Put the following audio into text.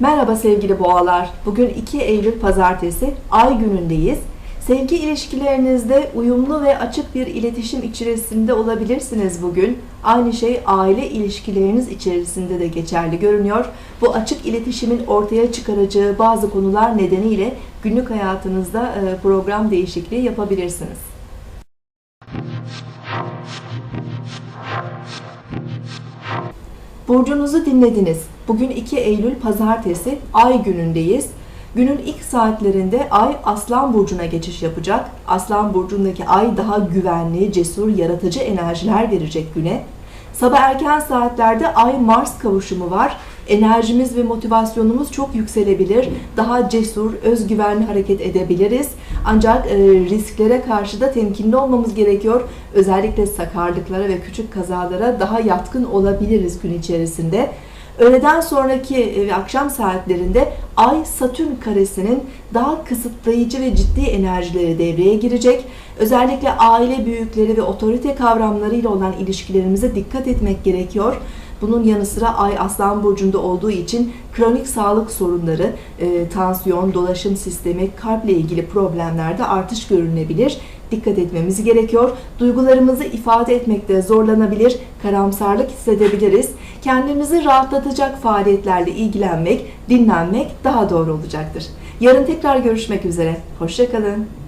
Merhaba sevgili boğalar. Bugün 2 Eylül Pazartesi, ay günündeyiz. Sevgi ilişkilerinizde uyumlu ve açık bir iletişim içerisinde olabilirsiniz bugün. Aynı şey aile ilişkileriniz içerisinde de geçerli görünüyor. Bu açık iletişimin ortaya çıkaracağı bazı konular nedeniyle günlük hayatınızda e, program değişikliği yapabilirsiniz. Burcunuzu dinlediniz. Bugün 2 Eylül Pazartesi, Ay günündeyiz. Günün ilk saatlerinde Ay Aslan Burcu'na geçiş yapacak. Aslan Burcu'ndaki Ay daha güvenli, cesur, yaratıcı enerjiler verecek güne. Sabah erken saatlerde Ay-Mars kavuşumu var. Enerjimiz ve motivasyonumuz çok yükselebilir. Daha cesur, özgüvenli hareket edebiliriz. Ancak e, risklere karşı da temkinli olmamız gerekiyor. Özellikle sakarlıklara ve küçük kazalara daha yatkın olabiliriz gün içerisinde. Öğleden sonraki ve akşam saatlerinde Ay Satürn karesinin daha kısıtlayıcı ve ciddi enerjileri devreye girecek. Özellikle aile büyükleri ve otorite kavramlarıyla olan ilişkilerimize dikkat etmek gerekiyor. Bunun yanı sıra Ay Aslan Burcu'nda olduğu için kronik sağlık sorunları, e, tansiyon, dolaşım sistemi, kalple ilgili problemlerde artış görülebilir. Dikkat etmemiz gerekiyor. Duygularımızı ifade etmekte zorlanabilir, karamsarlık hissedebiliriz. Kendimizi rahatlatacak faaliyetlerle ilgilenmek, dinlenmek daha doğru olacaktır. Yarın tekrar görüşmek üzere. Hoşçakalın.